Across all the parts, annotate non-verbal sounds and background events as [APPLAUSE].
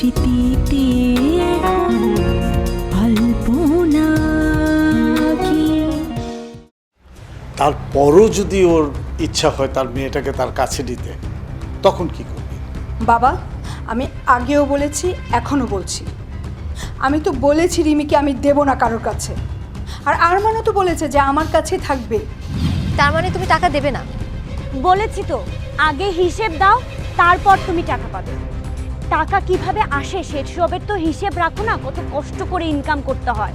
স্মৃতিতে তারপরও যদি ওর ইচ্ছা হয় তার মেয়েটাকে তার কাছে নিতে তখন কি করবে? বাবা আমি আগেও বলেছি এখনও বলছি। আমি তো বলেছি রিমিকে আমি দেব না কারোর কাছে। আর আরমানও তো বলেছে যে আমার কাছে থাকবে। তার মানে তুমি টাকা দেবে না? বলেছি তো আগে হিসেব দাও তারপর তুমি টাকা পাবে। টাকা কীভাবে আসে সেসবের তো হিসেব রাখো না কত কষ্ট করে ইনকাম করতে হয়।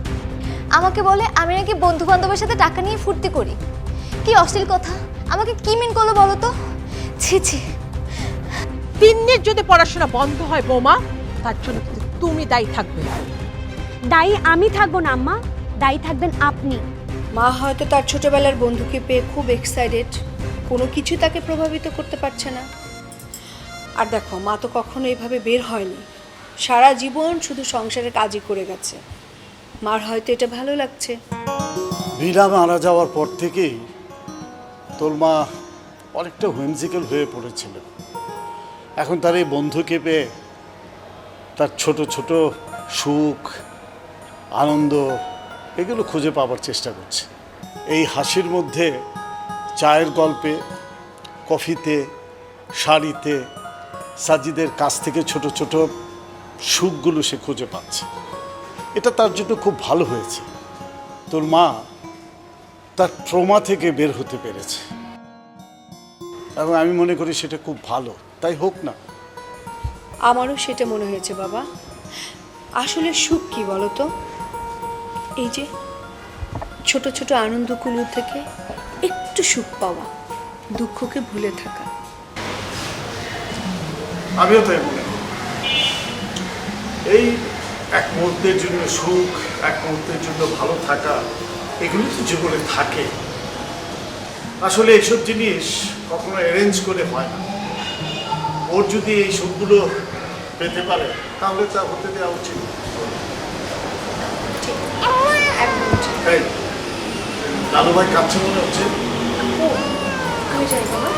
আমাকে বলে আমি নাকি বন্ধু বান্ধবের সাথে টাকা নিয়ে ফুর্তি করি। কি অশ্লীল কথা আমাকে কি মিন করল বলো তো? ছি ছি। তিন্নির যদি পড়াশোনা বন্ধ হয় বৌমা তার জন্য কিন্তু তুমি দায়ী থাকবে। দায়ী আমি থাকব না আম্মা। দায়ী থাকবেন আপনি। মা হয়তো তার ছোটবেলার বন্ধুকে পেয়ে খুব এক্সাইটেড কোনো কিছু তাকে প্রভাবিত করতে পারছে না। আর দেখো, মা তো কখনো এভাবে বের হয়নি। সারা জীবন শুধু সংসারের কাজই করে গেছে। মার হয়তো এটা ভালো লাগছে। মীরা মারা যাওয়ার পর থেকেই তোর মা অনেকটা হুইমজিক্যাল হয়ে পড়েছিল। এখন তার এই বন্ধুকে পেয়ে তার ছোট ছোট সুখ, আনন্দ, এগুলো খুঁজে পাওয়ার চেষ্টা করছে। এই হাসির মধ্যে চায়ের গল্পে, কফিতে, শাড়িতে সাজিদের কাছ থেকে ছোট ছোট সুখগুলো সে খুঁজে পাচ্ছে। এটা তার জন্য খুব ভালো হয়েছে। তোর মা তার ট্রমা থেকে বের হতে পেরেছে। এবং আমি মনে করি সেটা খুব ভালো। তাই হোক না। আমারও সেটা মনে হয়েছে বাবা। আসলে সুখ কি বলতো? এই যে ছোট ছোট আনন্দগুলো থেকে একটু সুখ পাওয়া, দুঃখকে ভুলে থাকা। আমিও তাই মনে করি এই এক মুহূর্তের জন্য সুখ এক মুহূর্তের জন্য ভালো থাকা এগুলো তো জীবনে থাকে। আসলে এইসব জিনিস কখনো অ্যারেঞ্জ করে হয় না। ওর যদি এই সুখগুলো পেতে পারে তাহলে তা হতে দেওয়া উচিত। ঠিক। ভাই কাছে মনে হচ্ছে। আমি যাই বাবা।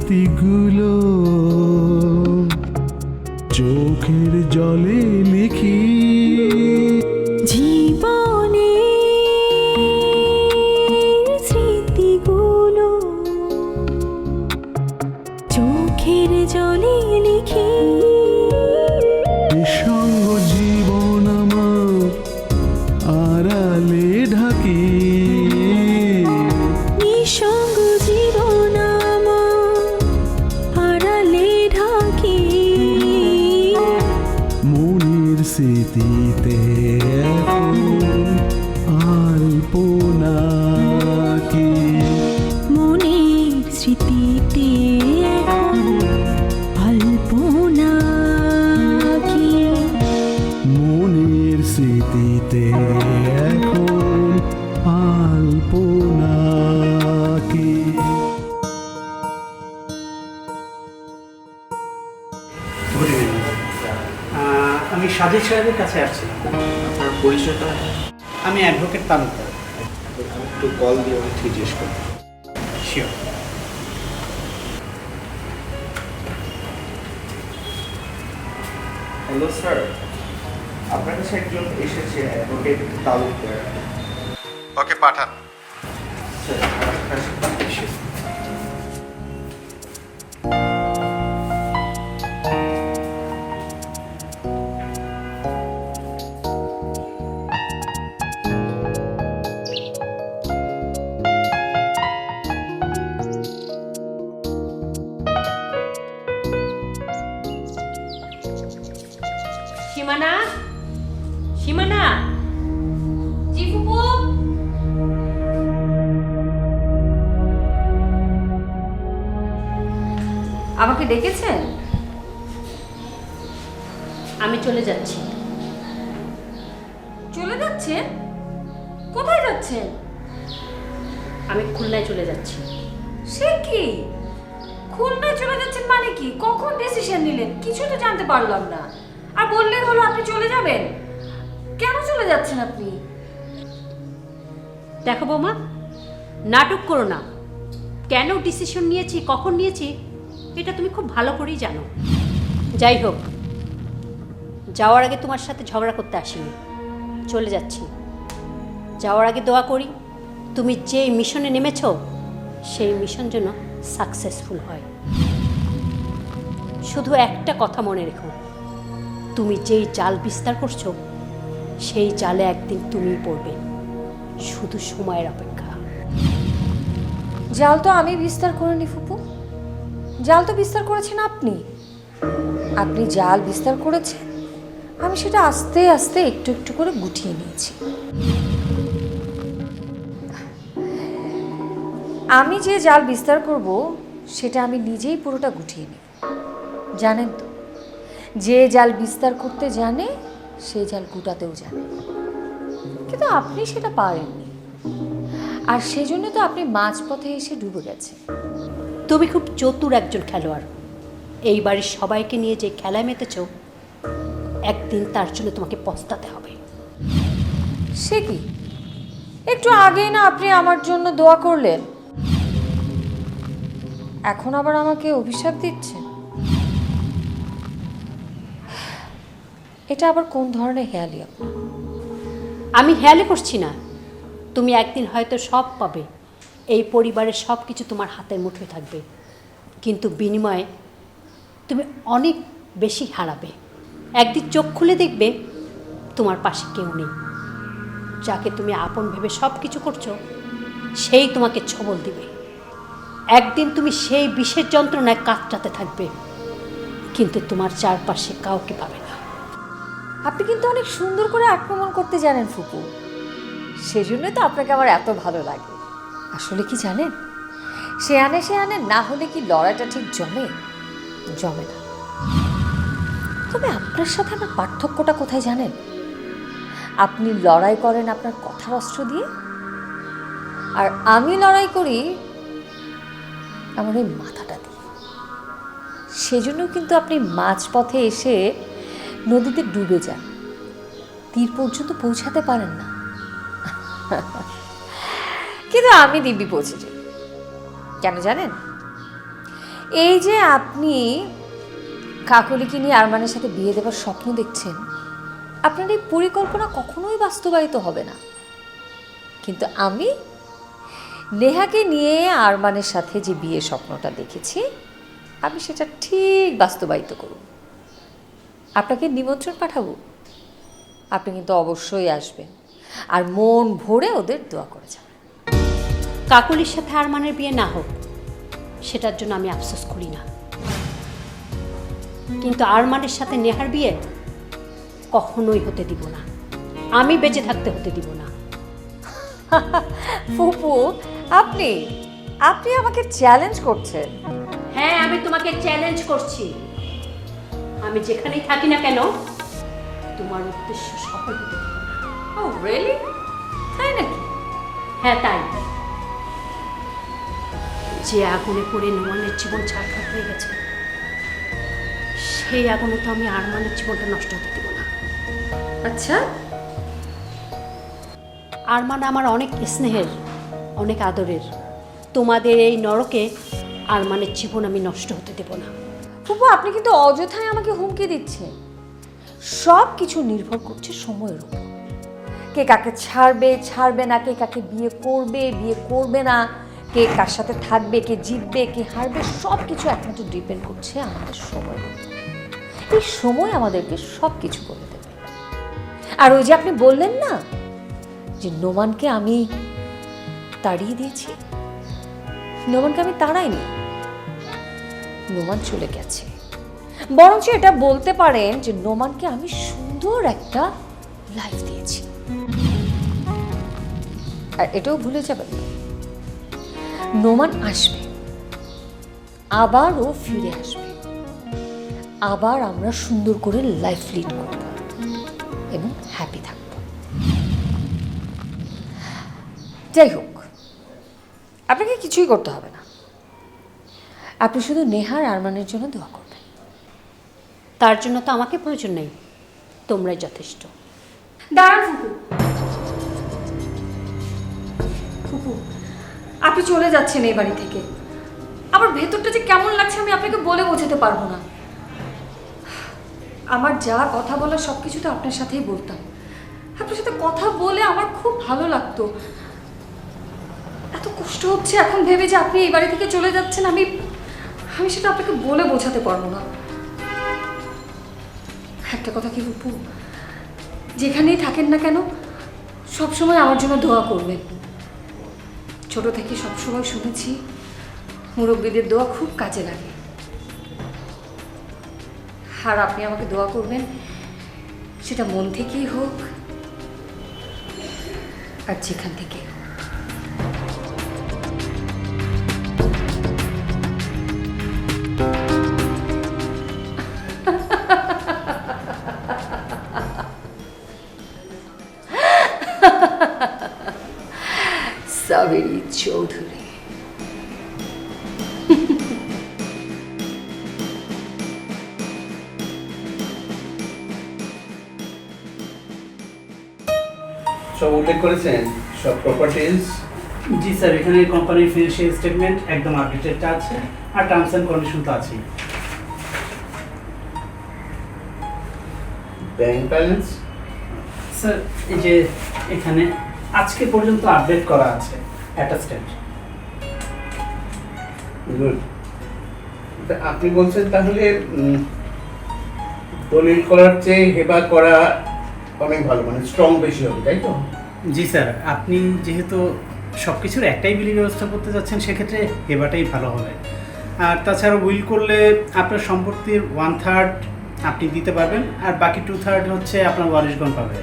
স্মৃতিগুলো চোখের জলে লিখি জিজ্ঞেস করব শিওর হ্যালো স্যার আপনার কাছে একজন এসেছে অ্যাডভোকেট তালুকদার। ওকে পাঠান। আমাকে ডেকেছেন? আমি চলে যাচ্ছি। চলে যাচ্ছেন? কোথায় যাচ্ছেন? আমি খুলনায় চলে যাচ্ছি। সে কি? খুলনায় চলে যাচ্ছেন মানে কি? কখন ডিসিশন নিলেন? কিছু তো জানতে পারলাম না। আর বললেন হলো আপনি চলে যাবেন। কেন চলে যাচ্ছেন আপনি? দেখো বৌমা নাটক করো না। কেন ডিসিশন নিয়েছি? কখন নিয়েছি? এটা তুমি খুব ভালো করেই জানো। যাই হোক, যাওয়ার আগে তোমার সাথে ঝগড়া করতে আসিনি। চলে যাচ্ছি। যাওয়ার আগে দোয়া করি, তুমি যে মিশনে নেমেছ, সেই মিশন যেন সাকসেসফুল হয়। শুধু একটা কথা মনে রেখো, তুমি যেই জাল বিস্তার করছ, সেই জালে একদিন তুমিই পড়বে। শুধু সময়ের অপেক্ষা। জাল তো আমি বিস্তার করিনি ফুপু। জাল তো বিস্তার করেছেন আপনি। আপনি জাল বিস্তার করেছেন? আমি সেটা আস্তে আস্তে একটু একটু করে গুটিয়ে নিয়েছি। আমি যে জাল বিস্তার করব, সেটা আমি নিজেই পুরোটা গুটিয়ে নিই জানেন তো, যে জাল বিস্তার করতে জানে সেই জাল গুটাতেও জানে। কিন্তু আপনি সেটা পারেননি। আর সেই জন্য তো আপনি মাঝপথে এসে ডুবে গেছে তুমি খুব চতুর একজন খেলোয়াড়। এই বাড়ির সবাইকে নিয়ে যে খেলায় মেতেছ একদিন তার জন্য তোমাকে পস্তাতে হবে। সে কি? একটু আগেই না আপনি আমার জন্য দোয়া করলেন। এখন আবার আমাকে অভিশাপ দিচ্ছেন? এটা আবার কোন ধরনের হেয়ালি? আপনার আমি হেয়ালি করছি না। তুমি একদিন হয়তো সব পাবে। এই পরিবারের সব কিছু তোমার হাতের মুঠোয় থাকবে। কিন্তু বিনিময়ে তুমি অনেক বেশি হারাবে। একদিন চোখ খুলে দেখবে তোমার পাশে কেউ নেই। যাকে তুমি আপন ভেবে সব কিছু করছ, সেই তোমাকে ছবল দিবে। একদিন তুমি সেই বিষের যন্ত্রণায় কাতরাতে থাকবে, কিন্তু তোমার চারপাশে কাউকে পাবে না। আপনি কিন্তু অনেক সুন্দর করে আক্রমণ করতে জানেন ফুপু। সেজন্যই তো আপনাকে আমার এত ভালো লাগে। আসলে কি জানেন? সে আনে সে আনে, না হলে কি লড়াইটা ঠিক জমে? জমে না। তবে আপনার সাথে আমার পার্থক্যটা কোথায় জানেন? আপনি লড়াই করেন আপনার কথার অস্ত্র দিয়ে, আর আমি লড়াই করি আমার এই মাথাটা দিয়ে। সেজন্য কিন্তু আপনি মাঝপথে এসে নদীতে ডুবে যান। তীর পর্যন্ত পৌঁছাতে পারেন না। কিন্তু আমি দিব্যি পৌঁছে যাই কেন জানেন? এই যে আপনি কাকলিকে নিয়ে আরমানের সাথে বিয়ে দেওয়ার স্বপ্ন দেখছেন, আপনার এই পরিকল্পনা কখনোই বাস্তবায়িত হবে না। কিন্তু আমি নেহাকে নিয়ে আরমানের সাথে যে বিয়ে স্বপ্নটা দেখেছি, আমি সেটা ঠিক বাস্তবায়িত করব। আপনাকে নিমন্ত্রণ পাঠাবো। আপনি কিন্তু অবশ্যই আসবেন। আর মন ভরে ওদের দোয়া করে যাবেন কাকলির সাথে আরমানের বিয়ে না হোক সেটার জন্য আমি আফসোস করি না। কিন্তু আরমানের সাথে নেহার বিয়ে কখনোই হতে দিব না। আমি বেঁচে থাকতে হতে দিব না। ফুপু আপনি আপনি আমাকে চ্যালেঞ্জ করছেন। হ্যাঁ আমি তোমাকে চ্যালেঞ্জ করছি। আমি যেখানেই থাকি না কেন তোমার উদ্দেশ্য সফল হতে ও রিয়েলি তাই নাকি? হ্যাঁ তাই। যে আগুনে পড়ে নোমানের জীবন ছাড়খাট হয়ে গেছে সেই আগুনে তো আমি আরমানের জীবনটা নষ্ট হতে দেব না। আচ্ছা। আরমান আমার অনেক স্নেহের অনেক আদরের। তোমাদের এই নরকে আরমানের জীবন আমি নষ্ট হতে দেব না। ফুপু আপনি কিন্তু অযথায় আমাকে হুমকি দিচ্ছেন। সব কিছু নির্ভর করছে সময়ের উপর। কে কাকে ছাড়বে ছাড়বে না কে কাকে বিয়ে করবে বিয়ে করবে না কে কার সাথে থাকবে, কে জিতবে, কে হারবে সব কিছু একমাত্র ডিপেন্ড করছে আমাদের সময়। এই সময় আমাদেরকে সব কিছু বলে দেবে। আর ওই যে আপনি বললেন না, যে নোমানকে আমি তাড়িয়ে দিয়েছি? নোমানকে আমি তাড়াইনি। নোমান চলে গেছে। বরঞ্চ এটা বলতে পারেন যে নোমানকে আমি সুন্দর একটা লাইফ দিয়েছি। আর এটাও ভুলে যাবেন না। নোমান আসবে। আবার ও ফিরে আসবে। আবার আমরা সুন্দর করে লাইফ লিড করব এবং হ্যাপি থাকব। যাই হোক আপনাকে কিছুই করতে হবে না। আপনি শুধু নেহার আরমানের জন্য দোয়া করবেন। তার জন্য তো আমাকে প্রয়োজন নেই। তোমরাই যথেষ্ট। দাঁড়ান আপনি চলে যাচ্ছেন এই বাড়ি থেকে। আমার ভেতরটা যে কেমন লাগছে আমি আপনাকে বলে বোঝাতে পারব না। আমার যা কথা বলার সব কিছু তো আপনার সাথেই বলতাম। আপনার সাথে কথা বলে আমার খুব ভালো লাগতো। এত কষ্ট হচ্ছে এখন ভেবে যে আপনি এই বাড়ি থেকে চলে যাচ্ছেন, আমি আমি সেটা আপনাকে বলে বোঝাতে পারব না। একটা কথা কি ফুপু যেখানেই থাকেন না কেন, সবসময় আমার জন্য দোয়া করবেন। ছোট থেকে সবসময় শুনেছি, মুরব্বীদের দোয়া খুব কাজে লাগে। আর আপনি আমাকে দোয়া করবেন, সেটা মন থেকেই হোক আর যেখান থেকেই হোক। সাবেরি চৌধুরী। সব উল্লেখ করেছেন? সব প্রপার্টিজ জি স্যার এখানে কোম্পানির ফিনান্সিয়াল স্টেটমেন্ট একদম আপডেটেডটা আছে আর টার্মস অ্যান্ড কন্ডিশন তো আছেই। ব্যাংক ব্যালেন্স স্যার এই যে এখানে আজকে পর্যন্ত আপডেট করা আছে। অ্যাটাচমেন্ট গুড আপনি বলছেন তাহলে দলিল করার চেয়ে হেবা করা অনেক ভালো মানে স্ট্রং বেশি হবে তাই তো? জি স্যার আপনি যেহেতু সব কিছুর একটাই বিলি ব্যবস্থা করতে যাচ্ছেন সেক্ষেত্রে হেবাটাই ভালো হবে। আর তাছাড়া উইল করলে আপনার সম্পত্তির ওয়ান থার্ড আপনি দিতে পারবেন আর বাকি টু থার্ড হচ্ছে আপনার ওয়ারিশগণ পাবে।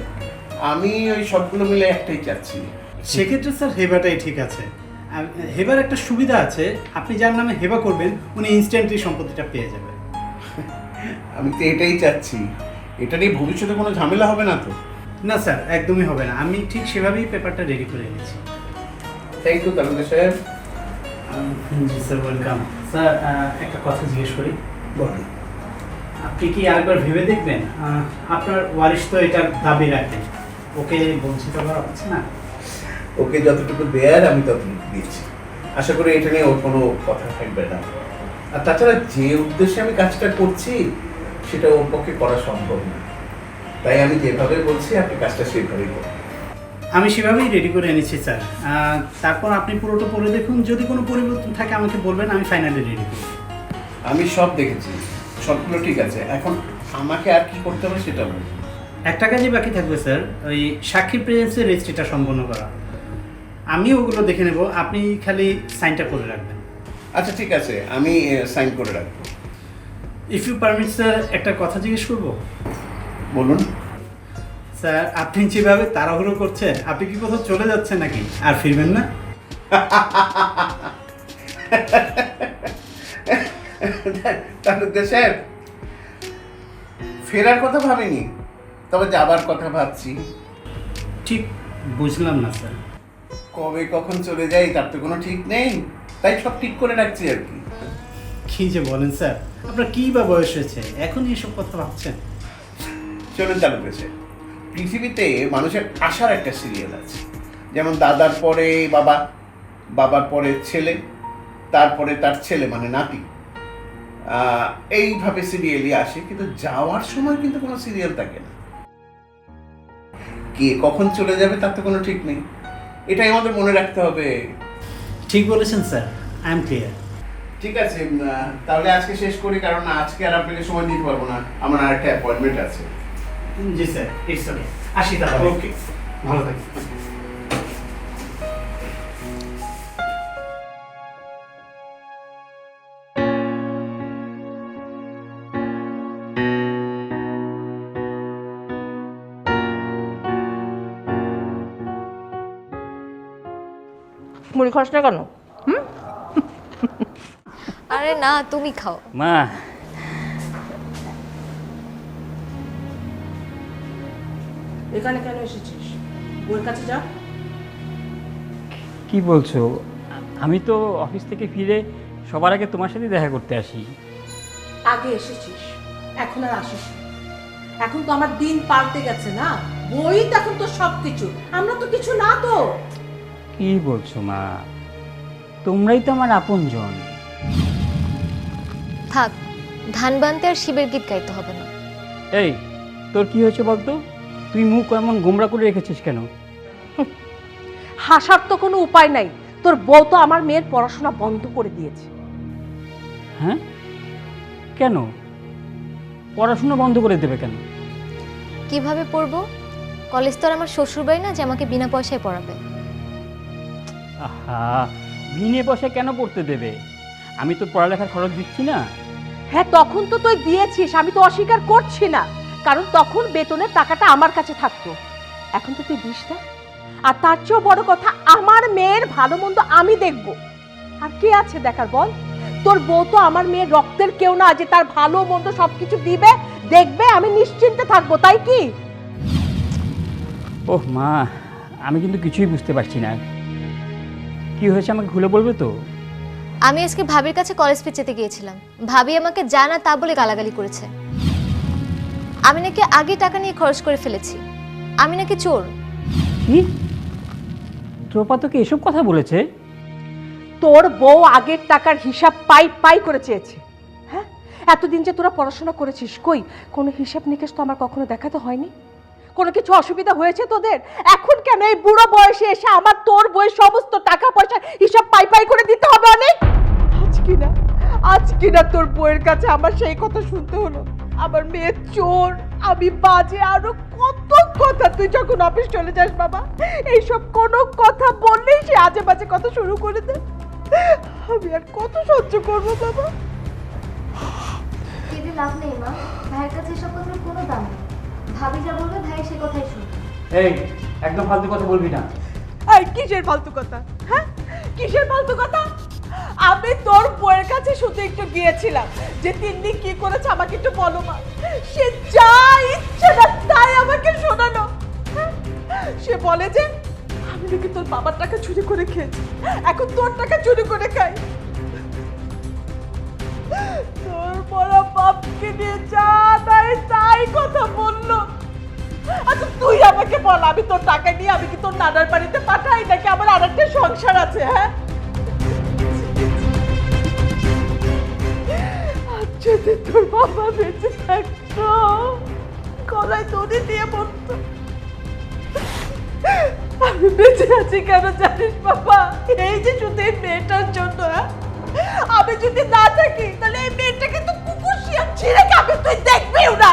আমি ওই সবগুলো মিলে একটাই চাচ্ছি। সেক্ষেত্রে স্যার হেবাটাই ঠিক আছে। হেবার একটা সুবিধা আছে আপনি যার নামে হেবা করবেন উনি ইনস্ট্যান্টলি সম্পত্তিটা পেয়ে যাবে। আমি তো এটাই চাচ্ছি। এটা নিয়ে ভবিষ্যতে কোনো ঝামেলা হবে না তো? না স্যার একদমই হবে না। আমি ঠিক সেভাবেই পেপারটা রেডি করে এনেছি। থ্যাংক ইউ তালুকদার সাহেব। জি স্যার ওয়েলকাম স্যার একটা কথা জিজ্ঞেস করি। বলুন। আপনি কি আরেকবার ভেবে দেখবেন? আপনার ওয়ারিশ তো এটার দাবি রাখেন ওকে বঞ্চিত করা হচ্ছে না? ওকে যতটুকু দেয়ার আমি ততটুকু দিচ্ছি আশা করি এটা নিয়ে ওর কোনো কথা থাকবে না। আর তাছাড়া যে উদ্দেশ্যে আমি কাজটা করছি সেটা ওর পক্ষে করা সম্ভব না। তাই আমি যেভাবে বলছি আপনি কাজটা সেভাবেই করুন। আমি সেভাবেই রেডি করে এনেছি স্যার। তারপর আপনি পুরোটা পড়ে দেখুন। যদি কোনো পরিবর্তন থাকে আমাকে বলবেন আমি ফাইনালি রেডি করি আমি সব দেখেছি। সবগুলো ঠিক আছে। এখন আমাকে আর কি করতে হবে সেটা বলুন। একটা কাজই বাকি থাকবে স্যার। ওই সাক্ষী প্রেজেন্সের রেজিস্ট্রিটা সম্পন্ন করা। আমি ওগুলো দেখে নেব। আপনি খালি সাইনটা করে রাখবেন। আচ্ছা ঠিক আছে। আমি সাইন করে রাখব। ইফ ইউ পারমিট স্যার একটা কথা জিজ্ঞেস করব? বলুন। স্যার আপনি যেভাবে তাড়াহুড়ো করছেন আপনি কি কোথাও চলে যাচ্ছেন নাকি? আর ফিরবেন না? তালুকদার সাহেব ফেরার কথা ভাবিনি তবে যাবার কথা ভাবছি। ঠিক বুঝলাম না স্যার কবে কখন চলে যাই তার তো কোনো ঠিক নেই। তাই সব ঠিক করে রাখছি আর কি। কি যে বলেন স্যার আপনার কি বা বয়স হয়েছে? এখন এসব কথা ভাবছেন? চলুন তালুকদার সাহেব পৃথিবীতে মানুষের আশার একটা সিরিয়াল আছে। যেমন দাদার পরে বাবা বাবার পরে ছেলে তারপরে তার ছেলে মানে নাতি। আহ, এইভাবে সিরিয়ালই আসে কিন্তু যাওয়ার সময় কিন্তু কোনো সিরিয়াল থাকে না। কে কখন চলে যাবে তার তো কোনো ঠিক নেই। এটাই আমাদের মনে রাখতে হবে। ঠিক বলেছেন স্যার। আই এম ক্লিয়ার ঠিক আছে উম, আহ, তাহলে আজকে শেষ করি কারণ আজকে আর আপনাকে সময় দিতে পারব না। আমার আর একটা অ্যাপয়েন্টমেন্ট আছে। জি স্যার। ইটস ওকে আসি তাহলে। ওকে ভালো থাকবেন। খাস না কেন? [LAUGHS] আরে না তুমি খাও। মা। এখানে কেন এসেছিস? বউয়ের কাছে যা। কি বলছো? আমি তো অফিস থেকে ফিরে সবার আগে তোমার সাথে দেখা করতে আসি। আগে এসেছিস এখন আর আসিস না। এখন তো আমার দিন পাল্টে গেছে না? বই তো এখন তো সব কিছু আমরা তো কিছু না তো। কি বলছো মা? তোমরাই তো আমার আপনজন। থাক ধান বানতে আর শিবের গীত গাইতে হবে না। এই তোর কি হয়েছে বলতো? তুই মুখ এমন গোমরা করে রেখেছিস কেন? হাসার তো কোনো উপায় নাই। তোর বউ তো আমার মেয়ের পড়াশোনা বন্ধ করে দিয়েছে। হ্যাঁ? কেন? পড়াশোনা বন্ধ করে দেবে কেন? কীভাবে পড়ব? কলেজ তো আর আমার শ্বশুরবাড়ি না যে আমাকে বিনা পয়সায় পড়াবে। আহা বিনে পয়সা কেন পড়তে দেবে? আমি তো পড়ালেখার খরচ দিচ্ছি না। হ্যাঁ তখন তো তুই দিয়েছিস আমি তো অস্বীকার করছি না। কারণ তখন বেতনের টাকাটা আমার কাছে থাকতো। এখন তো তুই দিস না। আর তার চেয়েও বড় কথা আমার মেয়ের ভালো মন্দ আমি দেখব। আর কে আছে দেখার বল? তোর বউ তো আমার মেয়ের রক্তের কেউ না যে তার ভালো মন্দ সবকিছু দিবে দেখবে আমি নিশ্চিন্তে থাকব তাই কি? ওহ মা আমি কিন্তু কিছুই বুঝতে পারছি না। কি হয়েছে আমাকে খুলে বলবে তো? আমি আজকে ভাবির কাছে কলেজ ফি যেতে গিয়েছিলাম। ভাবি আমাকে জানা তা বলে গালাগালি করেছে। আমি নাকি আগে টাকা নিয়ে খরচ করে ফেলেছি। আমি নাকি চোর। কি? ত্রোপা তোকে এসব কথা বলেছে? তোর বউ আগের টাকার হিসাব পাই পাই করে চেয়েছে। হ্যাঁ? এতদিন যে তোরা পড়াশোনা করেছিস কই? কোনো হিসাব নিকেশ তো আমার কখনো দেখাতে হয়নি? কোনো কিছু অসুবিধা হয়েছে তোদের? এখন কেন এই বুড়ো বয়সে এসে আমার, তোর বইয়ের সমস্ত টাকা পয়সা হিসাব পাই পাই করে দিতে হবে অনেক? আজ কিনা আজ কিনা তোর বইয়ের কাছে আমার সেই কথা শুনতে হলো। আমার মেয়ে চোর, আমি বাজে আরও কত কথা তুই যখন অফিস চলে যাস বাবা, এইসব কোনো কথা বললেই সে আজে বাজে কথা শুরু করে দে আমি আর কত সহ্য করব বাবা? লাভ নেই মা, ভাইয়ের কাছে এসব কথার কোনো দাম নেই। ভাবি যা বলবে ভাই সে কথাই শুনবে। এই একদম ফালতু কথা বলবি না। আর কিসের ফালতু কথা? হ্যাঁ? কিসের ফালতু কথা? আমি তোর বউয়ের কাছে শুধু একটু গিয়েছিলাম যে তিন্নি কি করেছে আমাকে একটু বলো মা। সে যা ইচ্ছে না তাই আমাকে শোনালো। হ্যাঁ? সে বলে যে আমি নাকি তোর বাবার টাকা চুরি করে খেয়েছি। এখন তোর টাকা চুরি করে খাই। তোর বড় বাপকে নিয়ে যা। তাই কথা বলল। আচ্ছা তুই আমাকে বল, আমি তোর টাকা নিয়ে আমি কি তোর নানার বাড়িতে পাঠাই, নাকি আমার আরেকটা সংসার আছে হ্যাঁ? যদি তোর বাবা বেঁচে থাকতো, গলায় দড়ি দিয়ে বলতো, আমি বেঁচে আছি কেন জানিস বাবা? এই যে শুধু এই মেয়েটার জন্য হ্যাঁ? আমি যদি না থাকি, তাহলে এই মেয়েটাকে তো কুকুর শিয়াল ছিঁড়ে খাবে, তুই দেখবিও না।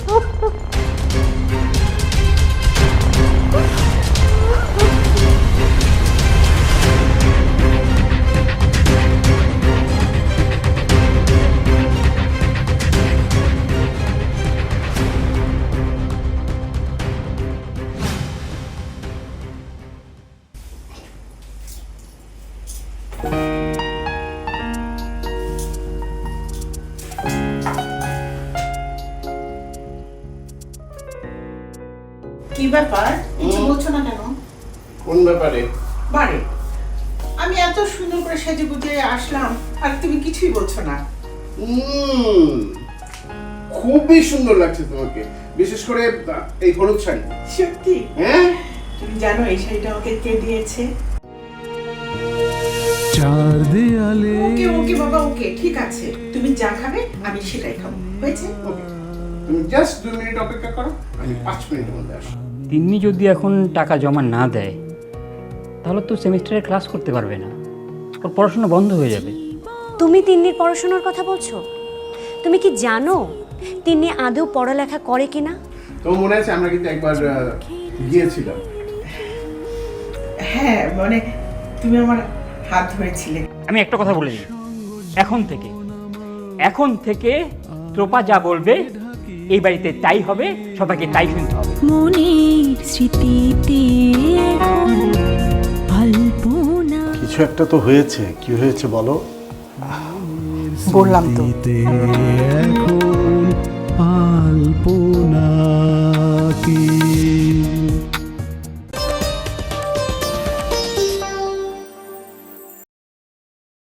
এত সুন্দর করে সেজে গুজে আসলাম আর তুমি কিছুই বলছো না। উম, খুবই সুন্দর লাগছে তোমাকে। বিশেষ করে এই হলুদ শাড়ি। সত্যি? হ্যাঁ? তুমি জানো এই শাড়িটা ওকে কে দিয়েছে? চার দেয়ালে। ওকে ওকে বাবা ওকে ঠিক আছে। তুমি যা খাবে আমি সেটাই খাব। হয়েছে? ওকে। তুমি জাস্ট দুই মিনিট অপেক্ষা করো আমি পাঁচ মিনিটের মধ্যে আসব তিন্নি যদি এখন টাকা জমা না দেয় তাহলে তো সেমিস্টারের ক্লাস করতে পারবে না। ওর পড়াশোনা বন্ধ হয়ে যাবে। তুমি তিন্নির পড়াশোনার কথা বলছো? তুমি কি জানো তিন্নি আদৌ পড়ালেখা করে কিনা? তোমার মনে আছে আমরা কিন্তু একবার গিয়েছিলাম। হ্যাঁ মানে তুমি আমার হাত ধরেছিলে। আমি একটা কথা বলে দিই। এখন থেকে এখন থেকে ত্রোপা যা বলবে এই বাড়িতে তাই হবে সবাইকে তাই শুনতে হবে। মনের স্মৃতিতে এখন কিছু একটা তো হয়েছে। কি হয়েছে বলো? বললাম তো। কি?